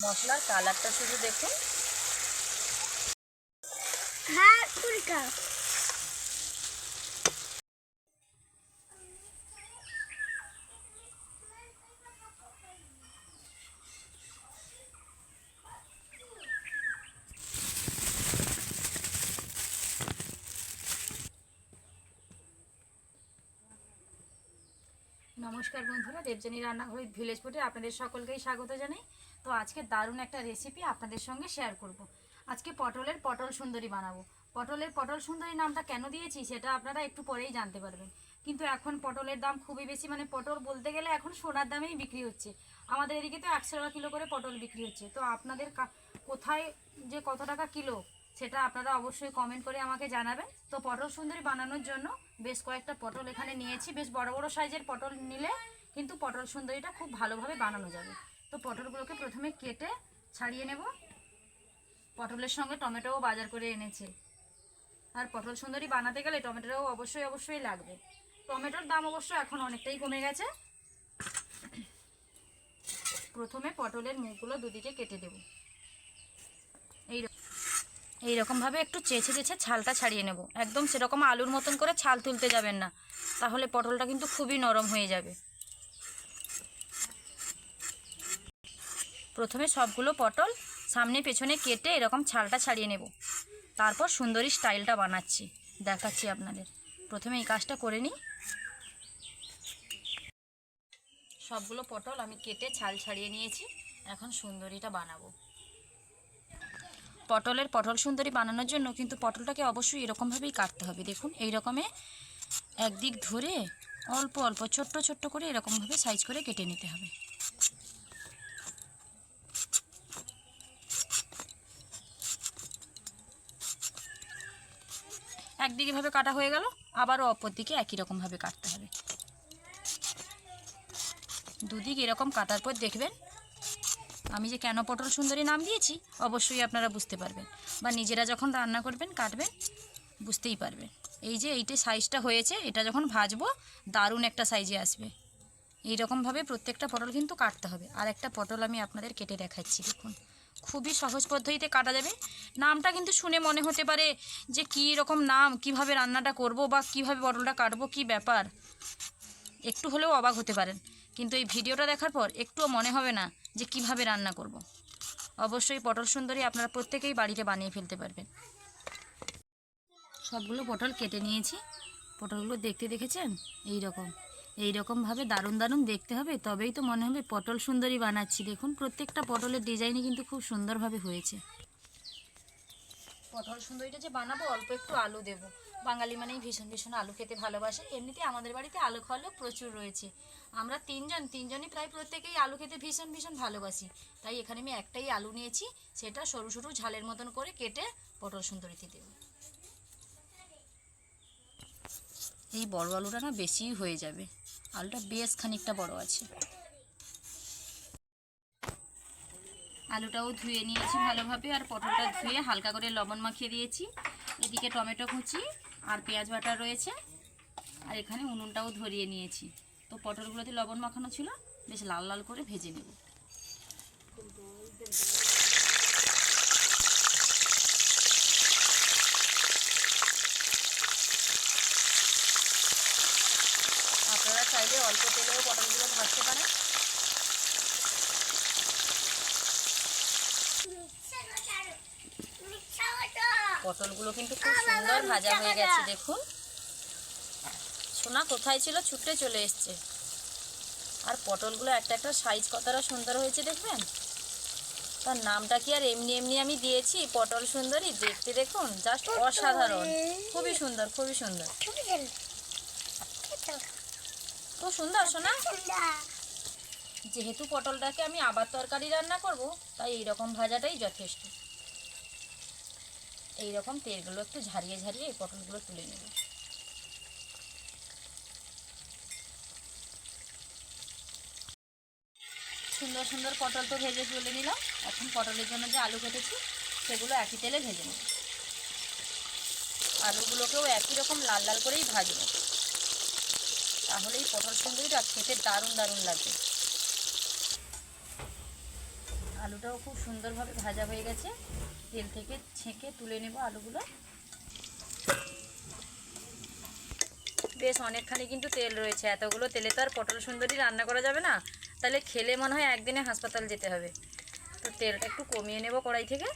মশলার কালারটা শুধু দেখুন। নমস্কার বন্ধুরা দেবজানী রান্নাঘর ভিলেজ ফুটে আপনাদের সকলকেই স্বাগত জানাই। তো আজকে দারুণ একটা রেসিপি আপনাদের সঙ্গে শেয়ার করব। আজকে পটলের পটল সুন্দরী বানাবো। পটলের পটল সুন্দরী নামটা কেন দিয়েছি সেটা আপনারা একটু পরেই জানতে পারবেন। কিন্তু এখন পটলের দাম খুবই বেশি মানে পটল বলতে গেলে এখন সোনার দামেই বিক্রি হচ্ছে। আমাদের এদিকে তো একশো টাকা কিলো করে পটল বিক্রি হচ্ছে। তো আপনাদের কোথায় যে কত টাকা কিলো সেটা আপনারা অবশ্যই কমেন্ট করে আমাকে জানাবেন। তো পটল সুন্দরী বানানোর জন্য বেশ কয়েকটা পটল এখানে নিয়েছি। বেশ বড় বড় সাইজের পটল নিলে কিন্তু পটল সুন্দরীটা খুব ভালোভাবে বানানো যাবে। তো পটলগুলোকে প্রথমে কেটে ছাড়িয়ে নেব। পটলের সঙ্গে টমেটোও বাজার করে এনেছে। আর পটল সুন্দরী বানাতে গেলে টমেটোও অবশ্যই অবশ্যই লাগবে। টমেটোর দাম অবশ্য এখন অনেকটাই কমে গেছে। প্রথমে পটলের মুখগুলো দুদিকে কেটে দেব। এইরকমভাবে একটু চেঁচে চেঁচে ছালটা ছাড়িয়ে নেব। একদম সেরকম আলুর মতন করে ছাল তুলতে যাবেন না। তাহলে পটলটা কিন্তু খুবই নরম হয়ে যাবে। প্রথমে সবগুলো পটল সামনে পেছনে কেটে এরকম ছালটা ছাড়িয়ে নেব। তারপর সুন্দরী স্টাইলটা বানাচ্ছি। দেখাচ্ছি আপনাদের। প্রথমে এই কাজটা করে নিই। সবগুলো পটল আমি কেটে ছাল ছাড়িয়ে নিয়েছি। এখন সুন্দরীটা বানাবো। পটলের পটল সুন্দরী বানানোর জন্য কিন্তু পটলটাকে অবশ্যই এরকমভাবেই কাটতে হবে। দেখুন, এই রকমে একদিক ধরে অল্প অল্প, ছোট্ট ছোট্ট করে এরকমভাবে সাইজ করে কেটে নিতে হবে। একদিকে ভাবে কাটা হয়ে গেল, আবারও অপর দিকে একই রকমভাবে কাটতে হবে। দুদিক এরকম কাটার পর দেখবেন আমি যে কেন পটল সুন্দরী নাম দিয়েছি, অবশ্যই আপনারা বুঝতে পারবেন। বা নিজেরা যখন রান্না করবেন, কাটবেন, বুঝতেই পারবেন। এই যে এইটি সাইজটা হয়েছে, এটা যখন ভাজবো, দারুণ একটা সাইজে আসবে। এই রকমভাবে প্রত্যেকটা পটল কিন্তু কাটতে হবে। আর একটা পটল আমি আপনাদের কেটে দেখাচ্ছি, দেখুন। খুবই সহজ পদ্ধতিতে কাটা যাবে। নামটা কিন্তু শুনে মনে হতে পারে যে কী রকম নাম, কীভাবে রান্নাটা করব বা কীভাবে পটলটা কাটবো, কি ব্যাপার? একটু হলেও অবাক হতে পারেন। কিন্তু এই ভিডিওটা দেখার পর একটুও মনে হবে না যে কীভাবে রান্না করব। অবশ্যই পটল সুন্দরী আপনারা প্রত্যেকেই বাড়িতে বানিয়ে ফেলতে পারবেন। সবগুলো পটল কেটে নিয়েছি। পটলগুলো দেখতে দেখেছেন? এই রকম এই রকমভাবে দারুণ দারুণ দেখতে হবে। তবেই তো মনে হবে পটল সুন্দরী বানাচ্ছি। দেখুন, প্রত্যেকটা পটলের ডিজাইনই কিন্তু খুব সুন্দরভাবে হয়েছে। পটল সুন্দরীটা যে বানাবো, অল্প একটু আলু দেবো। বাঙালি মানেই ভীষণ ভীষণ আলু খেতে ভালোবাসে। এমনিতে আমাদের বাড়িতে আলু খাওয়ার লোক প্রচুর রয়েছে। আমরা তিনজন, তিনজনই প্রায় প্রত্যেকেই আলু খেতে ভীষণ ভীষণ ভালোবাসি। তাই এখানে আমি একটাই আলু নিয়েছি, সেটা সরু সরু ঝালের মতন করে কেটে পটল সুন্দরীতে দেব। এই বড় আলুটা না বেশিই হয়ে যাবে। আলুটা বেশ খানিকটা বড় আছে। আলুটাও ধুয়ে নিয়েছি ভালোভাবে, আর পটলটা ধুয়ে হালকা করে লবণ মাখিয়ে দিয়েছি। এদিকে টমেটো কুচি আর পেঁয়াজ বাটা রয়েছে। আর এখানে উনুনটাও ধরিয়ে নিয়েছি। তো পটলগুলোতে লবণ মাখানো ছিল বেশ লাল লাল করে ভেজে নেব। আপনারা চাইলে অল্প তেলেও পটলগুলো ভাজতে পারেন। পটলগুলো কিন্তু খুব সুন্দর ভাজা হয়ে গেছে দেখুন। সোনা কোথায় ছিল ছুটে চলে এসছে। আর পটলগুলো একটা একটা সাইজ কতটা সুন্দর হয়েছে দেখবেন? তার নামটা কি আর এমনি এমনি আমি দিয়েছি? পটল সুন্দরী দেখতে দেখুন জাস্ট অসাধারণ। খুবই সুন্দর খুবই সুন্দর। খুব সুন্দর সোনা? যেহেতু পটলটাকে আমি আবার তরকারি রান্না করব তাই এইরকম ভাজাটাই যথেষ্ট। এইরকম তেলগুলো একটু ঝারিয়ে ঝারিয়ে এই পটলগুলো তুলে নেব। সুন্দর সুন্দর পটল তো ভেজে তুলে নিলাম। এখন পটলের জন্য যে আলু কেটেছি, সেগুলো একই তেলে ভেজে নেব। আলুগুলোকেও একই রকম লাল লাল করেই ভাজবো। তাহলেই পটল সুন্দরীটা খেতে দারুণ দারুণ লাগবে। আলুটাও খুব সুন্দরভাবে ভাজা হয়ে গেছে। তেল থেকে ছেঁকে তুলে নেব আলুগুলো। বেশ অনেকখানি কিন্তু তেল রয়েছে। এতগুলো তেলে তো আর পটল সুন্দরী রান্না করা যাবে না। তাহলে খেলে মনে হয় একদিনে হাসপাতাল যেতে হবে। তো তেলটা একটু কমিয়ে নেব কড়াই থেকে।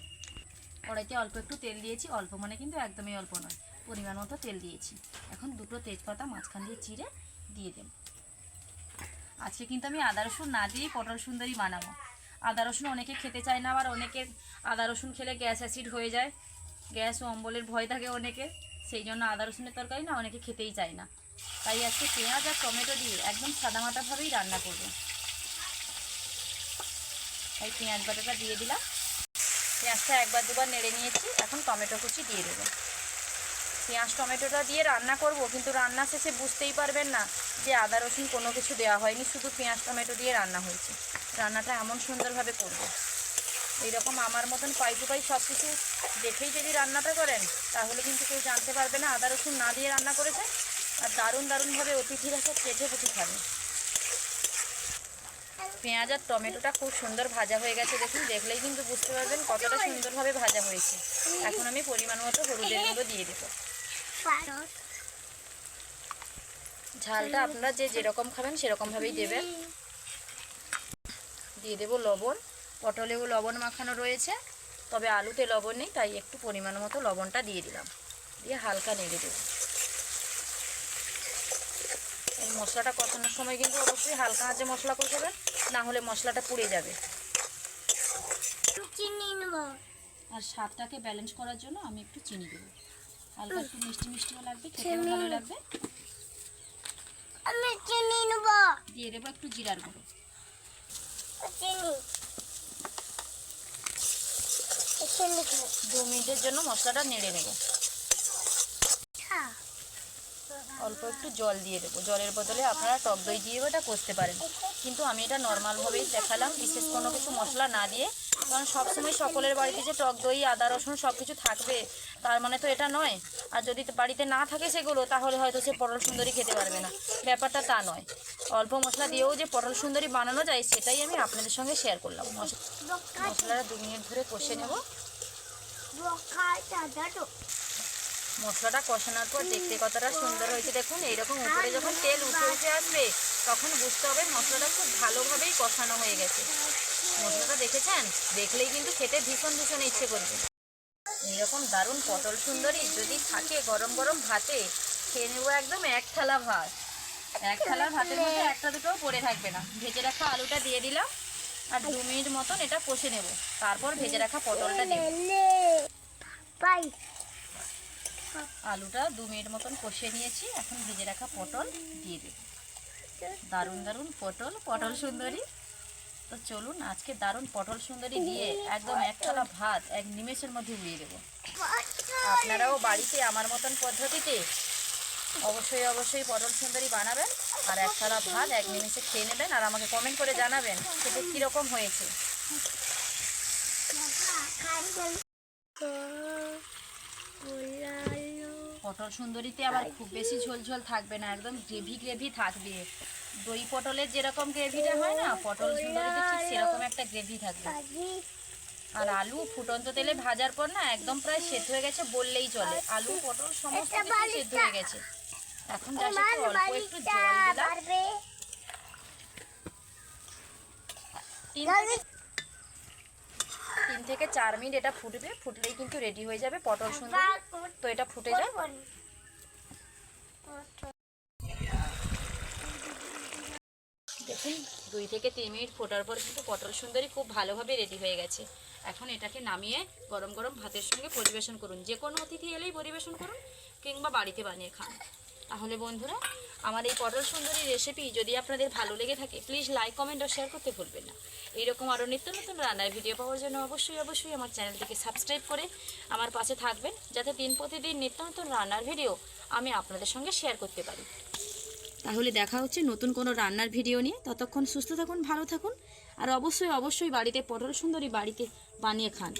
কড়াইতে অল্প একটু তেল দিয়েছি, অল্প মানে কিন্তু একদমই অল্প নয়, পরিমাণ মতো তেল দিয়েছি। এখন দুটো তেজপাতা মাঝখান দিয়ে চিড়ে দিয়ে দেব। আজকে কিন্তু আমি আদা রসুন না দিয়েই পটল সুন্দরী বানাবো। আদা রসুন অনেকে খেতে চায় না, আবার অনেকের আদা রসুন খেলে গ্যাস অ্যাসিড হয়ে যায়। গ্যাস ও অম্বলের ভয় থাকে অনেকে সেই জন্য আদা রসুনের তরকারি না অনেকে খেতেই চায় না। তাই আজকে পেঁয়াজ আর টমেটো দিয়ে একদম সাদামাটাভাবেই রান্না করব। তাই পেঁয়াজ বাটাটা দিয়ে দিলাম। পেঁয়াজটা একবার দুবার নেড়ে নিয়েছি, এখন টমেটো কুচি দিয়ে দেবো। পেঁয়াজ টমেটোটা দিয়ে রান্না করব, কিন্তু রান্না শেষে বুঝতেই পারবেন না যে আদা, রসুন কোনো কিছু দেওয়া হয়নি, শুধু পেঁয়াজ টমেটো দিয়ে রান্না হয়েছে। রান্নাটা এমন সুন্দরভাবে করব। এইরকম আমার মতন পাই টু পাই সব কিছু দেখেই যদি রান্নাটা করেন, তাহলে কিন্তু কেউ জানতে পারবে না আদা, রসুন না দিয়ে রান্না করেছে আর দারুণ দারুণভাবে অতিথিরা সব চেটে পুটি খাবে। পেঁয়াজ আর টমেটোটা খুব সুন্দর ভাজা হয়ে গেছে, দেখুন, দেখলেই কিন্তু বুঝতে পারবেন কতটা সুন্দরভাবে ভাজা হয়েছে। এখন আমি পরিমাণ মতো হলুদের গুঁড়ো দিয়ে দেবো। ঝালটা আপনারা যে যেরকম খাবেন সেরকমভাবেই দেবেন। দিয়ে দেবো লবণ। পটলেও লবণ মাখানো রয়েছে, তবে আলুতে লবণ নেই, তাই একটু পরিমাণ মতো লবণটা দিয়ে দিলাম। দিয়ে হালকা নেড়ে দেবো এই মশলাটা কষানোর সময় কিন্তু অবশ্যই হালকা আঁচে মশলা কষাবেন না হলে মশলাটা পুড়ে যাবে। আর স্বাদটাকে ব্যালেন্স করার জন্য আমি একটু চিনি দেবো। হালকা একটু মিষ্টি মিষ্টিও লাগবে খেতেও ভালো লাগবে। আমি চিনি নেব। দিয়ে দেবো একটু জিরার গুঁড়ো। চিনি। দু মিনিটের জন্য মশলাটা নেড়ে নেব হ্যাঁ অল্প একটু জল দিয়ে দেবো। জলের বদলে আপনারা টক দই দিয়েও এটা করতে পারেন। কিন্তু আমি এটা নর্মালভাবেই দেখালাম, বিশেষ কোনো কিছু মশলা না দিয়ে। কারণ সবসময় সকলের বাড়িতে যে টক দই, আদা, রসুন সব কিছু থাকবে, তার মানে তো এটা নয়। আর যদি বাড়িতে না থাকে সেগুলো, তাহলে হয়তো সে পটল সুন্দরী খেতে পারবে না। ব্যাপারটা তা নয়। অল্প মশলা দিয়েও যে পটল সুন্দরী বানানো যায়, সেটাই আমি আপনাদের সঙ্গে শেয়ার করলাম। মশ- মশলাটা দু মিনিট ধরে কষে নেব। মশলাটা কষানোর পর দেখতে কতটা সুন্দর হয়েছে। দেখুন, এইরকম উপরে যখন তেল উঠে উঠে আসবে, তখন বুঝতে হবে মশলাটা খুব ভালোভাবেই কষানো হয়ে গেছে। মশলাটা দেখেছেন? দেখলেই কিন্তু খেতে ভীষণ ভীষণ ইচ্ছে করবে। এইরকম দারুণ পটল সুন্দরী যদি থাকে গরম গরম ভাতে, খেয়ে নেব একদম এক থালা ভাত। এক থালা ভাতের মধ্যে একটা দুটোও পড়ে থাকবে না। ভেজে রাখা আলুটা দিয়ে দিলাম, আর দু মিনিট মতন এটা কষে নেব। তারপর ভেজে রাখা পটলটা পাই। আলুটা দু মিনিট মতন কষিয়ে নিয়েছি। এখন ভেজে রাখা পটল দিয়ে দেব। দারুণ দারুণ পটল পটল সুন্দরী। তো চলুন, আজকে দারুণ পটল সুন্দরী দিয়ে একদম এক থালা ভাত, এক নিমেষের মধ্যে উড়িয়ে দেবো। আপনারাও বাড়িতে আমার মতন পদ্ধতিতে অবশ্যই অবশ্যই পটল সুন্দরী বানাবেন আর এক থালা ভাত, এক নিমেষে খেয়ে নেবেন আর আমাকে কমেন্ট করে জানাবেন সেটা কীরকম হয়েছে। পটল সুন্দরীতে আবার খুব বেশি ঝোল ঝোল থাকবে না একদম গ্রেভি গ্রেভি থাকবে। দই পটলের যেরকম গ্রেভিটা হয় না পটল সুন্দরীতে ঠিক সেরকম একটা গ্রেভি থাকবে। আর আলু ফুটন্ত তেলে ভাজার পর না একদম প্রায় সেদ্ধ হয়ে গেছে বললেই চলে। আলু পটল সমস্ত কিছু সেদ্ধ হয়ে গেছে। এখন একটু অল্প একটু জল দিলাম। তিন থেকে চার মিনিট এটা ফুটবে, ফুটলেই কিন্তু রেডি হয়ে যাবে পটল সুন্দর। তো এটা ফুটে যায় দেখুন, দুই থেকে তিন মিনিট ফোটার পর কিন্তু পটল সুন্দরী খুব ভালোভাবে রেডি হয়ে গেছে। এখন এটাকে নামিয়ে গরম গরম ভাতের সঙ্গে পরিবেশন করুন। যে কোনো অতিথি এলেই পরিবেশন করুন কিংবা বাড়িতে বানিয়ে খান। তাহলে বন্ধুরা, আমার এই পটল সুন্দরী রেসিপি যদি আপনাদের ভালো লেগে থাকে প্লিজ লাইক কমেন্ট ও শেয়ার করতে ভুলবেন না। এইরকম আরও নিত্য নতুন রান্নার ভিডিও পাওয়ার জন্য অবশ্যই অবশ্যই আমার চ্যানেলটিকে সাবস্ক্রাইব করে আমার পাশে থাকবেন, যাতে দিন প্রতিদিন নিত্য নতুন রান্নার ভিডিও আমি আপনাদের সঙ্গে শেয়ার করতে পারি। তাহলে দেখা হচ্ছে নতুন কোনো রান্নার ভিডিও নিয়ে। ততক্ষণ সুস্থ থাকুন, ভালো থাকুন, আর অবশ্যই অবশ্যই বাড়িতে পটল সুন্দরী বাড়িতে বানিয়ে খান।